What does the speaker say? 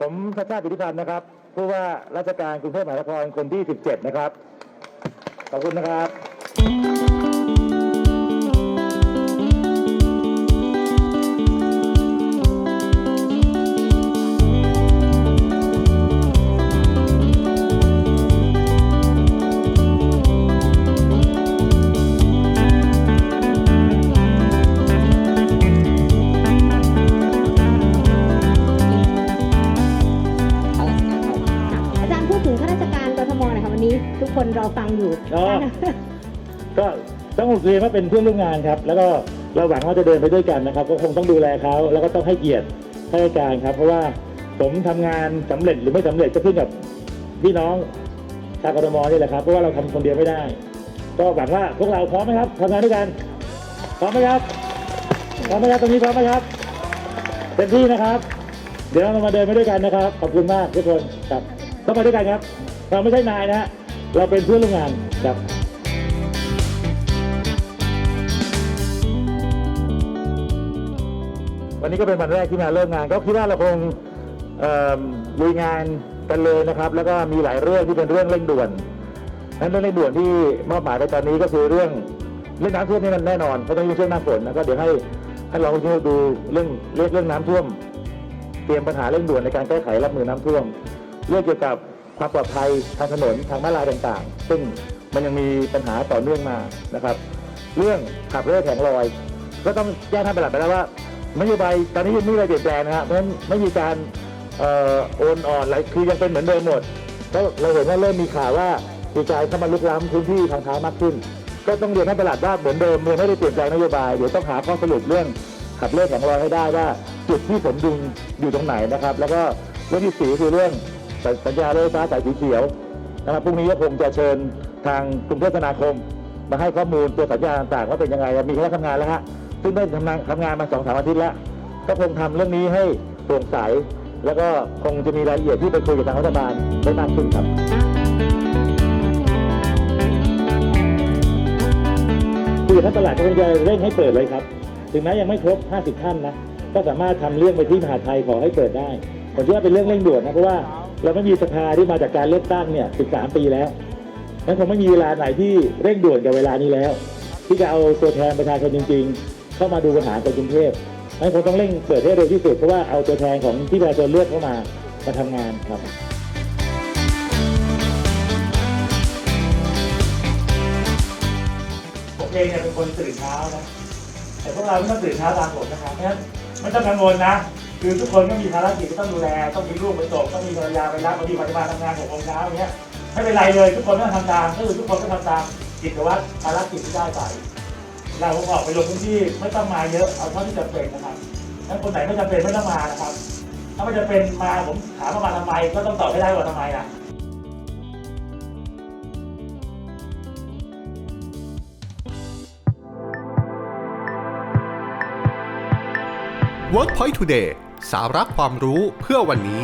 ผมชัชชาติปิติพันธ์นะครับผู้ว่าราชการกรุงเทพมหานครคนที่ 17 นะครับ ขอบคุณนะครับ ทุกคนรอฟังอยู่อ๋อ ก็ต้องเรียนว่าเป็นเพื่อนร่วมงานครับ แล้วก็เราหวังว่าจะเดินไปด้วยกันนะครับ ก็คงต้องดูแลเขาแล้วก็ต้องให้เกียรติข้าราชการครับ เพราะว่าผมทำงานสำเร็จหรือไม่สำเร็จก็ขึ้นกับพี่น้องชาวกทมนี่แหละครับเพราะว่าเราทำคนเดียวไม่ได้ ก็หวังว่าพวกเราพร้อมไหมครับทำงานด้วยกันพร้อมไหมครับพร้อมไหมครับตรงนี้พร้อมไหมครับเต็มที่นะครับ เดี๋ยวเรามาเดินไปด้วยกันนะครับขอบคุณมากทุกคนครับต้องมาด้วยกันครับ เราไม่ใช่นายนะฮะ เราเป็นเพื่อนร่วมงานครับวันนี้ก็เป็นวันแรกที่มาเริ่มงาน ก็คิดว่าเราคงเอิ่มลุยงานกันเลยนะครับ แล้วก็มีหลายเรื่องที่เป็นเรื่องเร่งด่วนนั้นเรื่องเร่งด่วนที่มอบหมายไปตอนนี้ก็คือเรื่องเรื่องน้ำท่วมนี่มันแน่นอนเพราะต้องอยู่ช่วงหน้าฝนแล้วก็เดี๋ยวให้ท่านรองผู้ช่วยดูเรื่องเรื่องเรื่องน้ำท่วม เตรียมปัญหาเร่งด่วนในการแก้ไขรับมือน้ำท่วม เรื่องเกี่ยวกับ ความปลอดภัยทางถนนทางม้าลายต่างๆ ซึ่งมันยังมีปัญหาต่อเนื่องมานะครับ เรื่องขับเรือแข็งลอย ก็ต้องแจ้งท่านประหลัดไปแล้วว่านโยบายตอนนี้ยังไม่มีอะไรเปลี่ยนแปลงนะฮะเพราะฉะนั้นไม่มีการออโอนอ่อนอะไรคือยังเป็นเหมือนเดิมหมดก็เราเห็นว่าเริ่มมีข่าวว่ามีการเข้ามาลุกล้ำพื้นที่ทางเท้ามากขึ้น ก็ต้องเรียนท่านประหลัดว่าเหมือนเดิมยังไม่ได้เปลี่ยนแปลงนโยบายเดี๋ยวต้องหาข้อสรุปเรื่องขับเลือแข็งลอยให้ได้ว่าจุดที่สมดุลอยู่ตรงไหนนะครับ แล้วก็เรื่องที่สี่คือเรื่อง สัญญาเรือไฟฟ้าสายสีเขียวนะครับพรุ่งนี้ก็คงจะเชิญทางกรุงเทพธนาคม มาให้ข้อมูลตัวสัญญาต่างๆว่าเป็นยังไงมีคณะทำงานแล้วฮะซึ่งได้ทำงานทำงานมาสองสามอาทิตย์แล้วก็คงทำเรื่องนี้ให้โปร่งใส แล้วก็คงจะมีรายละเอียดที่ไปคุยกับทางรัฐบาลได้มากขึ้นครับคุยกับท่านประหลัดก็คงจะเร่งให้เปิดเลยครับ ถึงแม้ยังไม่ครบ 50 ท่านนะ ก็สามารถทำเรื่องไปที่มหาไทยขอให้เปิดได้ผมคิดว่าเป็นเรื่องเร่งด่วนนะ เพราะว่า เราไม่มีสภาที่มาจากการเลือกตั้งเนี่ย13 ปีแล้วนั้นคงไม่มีเวลาไหนที่เร่งด่วนกับเวลานี้แล้ว ที่จะเอาตัวแทนประชาชนจริง ๆ เข้ามาดูปัญหาในกรุงเทพนั้นคงต้องเร่งเปิดให้เร็วที่สุดเพราะว่าเอาตัวแทนของที่ประชาชนเลือกเข้ามามาทำงานครับผมเองเนี่ยเป็นคนตื่นเช้านะแต่พวกเราไม่ต้องตื่นเช้าตามผมนะครับเพราะฉะนั้นไม่ต้องกังวลนะ คือทุกคนก็มีภารกิจที่ต้องดูแล ต้องมีลูกไปส่งต้องมีภรรยาไปรับบางทีปฏิบัติทำงานหกโมงเช้าอย่างเงี้ยไม่เป็นไรเลย ทุกคนต้องทำตามก็คือทุกคนก็ทำตามกิจวัตรภารกิจที่ได้ไปเราออกไปลงพื้นที่ไม่ต้องมาเยอะเอาเท่าที่จำเป็นนะครับถ้าคนไหนไม่จำเป็นไม่ต้องมานะครับ ถ้าไม่จำเป็นมาผมถามว่ามาทำไมก็ต้องตอบให้ได้ว่าทำไมนะ WorkPoint Today สาระความรู้เพื่อวันนี้